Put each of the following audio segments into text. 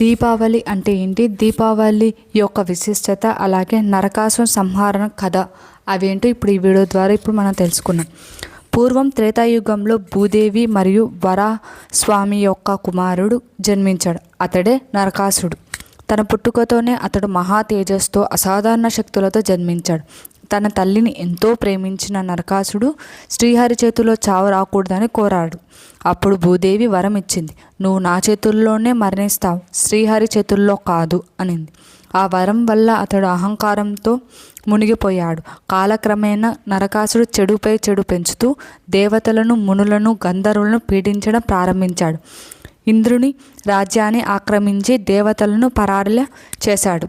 దీపావళి అంటే ఏంటి? దీపావళి యొక్క విశిష్టత అలాగే నరకాసుర సంహారణ కథ. అవేంటో ఇప్పుడు ఈ వీడియో ద్వారా ఇప్పుడు మనం తెలుసుకున్నాం పూర్వం త్రేతాయుగంలో భూదేవి మరియు వరాస్వామి యొక్క కుమారుడు జన్మించాడు. అతడే నరకాసుడు తన పుట్టుకతోనే అతడు మహా తేజస్తో అసాధారణ శక్తులతో జన్మించాడు. తన తల్లిని ఎంతో ప్రేమించిన నరకాసుడు శ్రీహరి చేతిలో చావు రాకూడదని కోరాడు. అప్పుడు భూదేవి వరం ఇచ్చింది. నువ్వు నా చేతుల్లోనే మరణిస్తావు. శ్రీహరి చేతుల్లో కాదు అనింది. ఆ వరం వల్ల అతడు అహంకారంతో మునిగిపోయాడు. కాలక్రమేణా నరకాసుడు చెడుపై చెడు పెంచుతూ దేవతలను మునులను గంధర్వులను పీడించడం ప్రారంభించాడు. ఇంద్రుని రాజ్యాన్ని ఆక్రమించి దేవతలను పరారుల చేశాడు.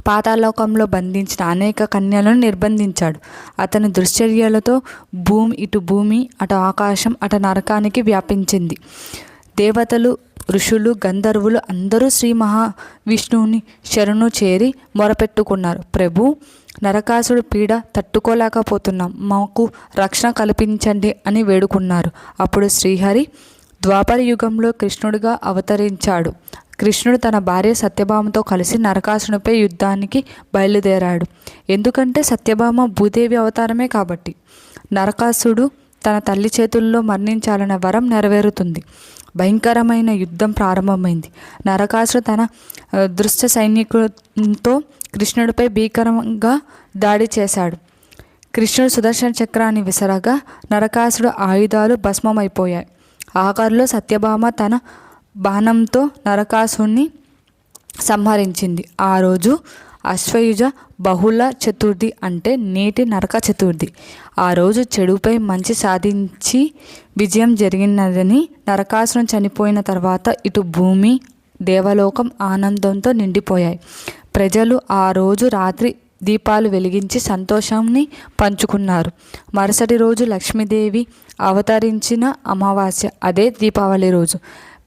పాతాలోకంలో బంధించిన అనేక కన్యలను నిర్బంధించాడు. అతని దుశ్చర్యలతో భూమి ఇటు భూమి అటు ఆకాశం అటు నరకానికి వ్యాపించింది. దేవతలు ఋషులు గంధర్వులు అందరూ శ్రీ మహావిష్ణువుని శరణు చేరి మొరపెట్టుకున్నారు. ప్రభు నరకాసుడు పీడ తట్టుకోలేకపోతున్నాం. మాకు రక్షణ కల్పించండి అని వేడుకున్నారు. అప్పుడు శ్రీహరి ద్వాపర యుగంలో కృష్ణుడిగా అవతరించాడు. కృష్ణుడు తన భార్య సత్యభామతో కలిసి నరకాసునిపై యుద్ధానికి బయలుదేరాడు. ఎందుకంటే సత్యభామ భూదేవి అవతారమే కాబట్టి. నరకాసుడు తన తల్లి చేతుల్లో మరణించాలనే వరం నెరవేరుతుంది. భయంకరమైన యుద్ధం ప్రారంభమైంది. నరకాసుడు తన దృశ్య సైనికులతో కృష్ణుడిపై భీకరంగా దాడి చేశాడు. కృష్ణుడు సుదర్శన చక్రాన్ని విసరగా నరకాసుడు ఆయుధాలు భస్మమైపోయాయి. ఆఖరిలో సత్యభామ తన బాణంతో నరకాసుని సంహరించింది. ఆ రోజు అశ్వయుజ బహుళ చతుర్థి అంటే నేటి నరక చతుర్థి. ఆ రోజు చెడుపై మంచి సాధించి విజయం జరిగినదని నరకాసురం చనిపోయిన తర్వాత ఇటు భూమి దేవలోకం ఆనందంతో నిండిపోయాయి. ప్రజలు ఆ రోజు రాత్రి దీపాలు వెలిగించి సంతోషాన్ని పంచుకున్నారు. మరుసటి రోజు లక్ష్మీదేవి అవతరించిన అమావాస్య అదే దీపావళి రోజు.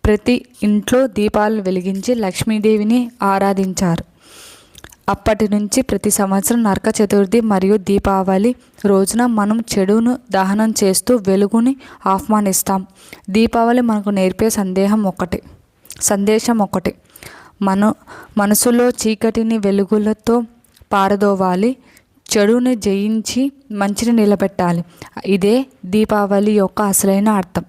ప్రతి ఇంట్లో దీపాలు వెలిగించి లక్ష్మీదేవిని ఆరాధించారు. అప్పటి నుంచి ప్రతి సంవత్సరం నరక చతుర్థి మరియు దీపావళి రోజున మనం చెడును దహనం చేస్తూ వెలుగుని ఆహ్వానిస్తాం. దీపావళి మనకు నేర్పే సందేహం ఒకటే సందేశం ఒకటే మన మనసులో చీకటిని వెలుగులతో పారదోవాలి చెడుని జయించి మంచిని నిలబెట్టాలి. ఇదే దీపావళి యొక్క అసలైన అర్థం.